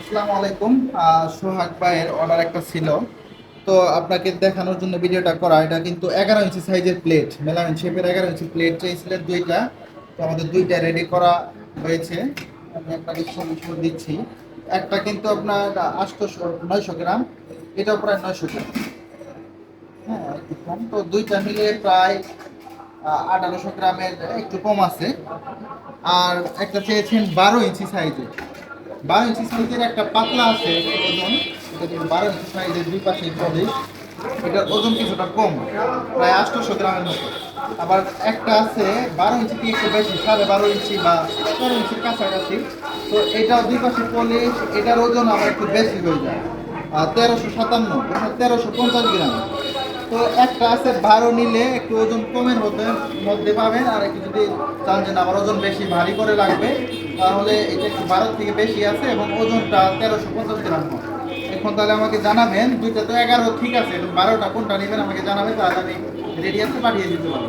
আসসালামু আলাইকুম। সোহাগ ভাইয়ের অর্ডার একটা ছিল। তো আপনাকে দেখানোর জন্য ভিডিওটা করা, এটা কিন্তু এগারো ইঞ্চি সাইজের প্লেট মেলামিন শেপের এগারো ইঞ্চি প্লেট চেয়েছিলেন দুইটা। তো আমাদের দুইটা রেডি করা হয়েছে। আমি আপনাকে ছবি দিচ্ছি। একটা কিন্তু আপনার আটশোশো নয়শো গ্রাম, এটাও প্রায় নয়শো গ্রাম। হ্যাঁ একটু কম। তো দুইটা মিলে প্রায় আঠারোশো গ্রামের একটু কম আছে। আর একটা চেয়েছেন বারো ইঞ্চি সাইজের। বারো ইঞ্চি সাইজের একটা পাতলা আছে ওজন। বারো ইঞ্চি সাইজের দুই পাশে প্রদেশ এটার ওজন কিছুটা কম, প্রায় আটশোশো গ্রামের মতো। আবার একটা আছে বারো ইঞ্চি থেকে একটু বেশি, সাড়ে বারো ইঞ্চি বা তেরো ইঞ্চির কাছাকাছি। তো এটা দুই পাশে পলিশ এটার ওজন আবার একটু বেশি হয়ে যায়। তেরোশো সাতান্ন তেরোশো পঞ্চাশ গ্রাম। তো একটা আছে বারো নিলে একটু ওজন কমের মধ্যে মধ্যে পাবেন, আর একটু যদি চান যে আমার ওজন বেশি, ভারী করে লাগবে, তাহলে এটা একটু বারো থেকে বেশি আছে এবং ওজনটা তেরোশো পঞ্চাশ গ্রাম এখন তাহলে আমাকে জানাবেন, দুইটা তো এগারো, ঠিক আছে বারোটা কোনটা নেবেন আমাকে জানাবেন, তাহলে আমি রেডি আছে, পাঠিয়ে দিতে পারব।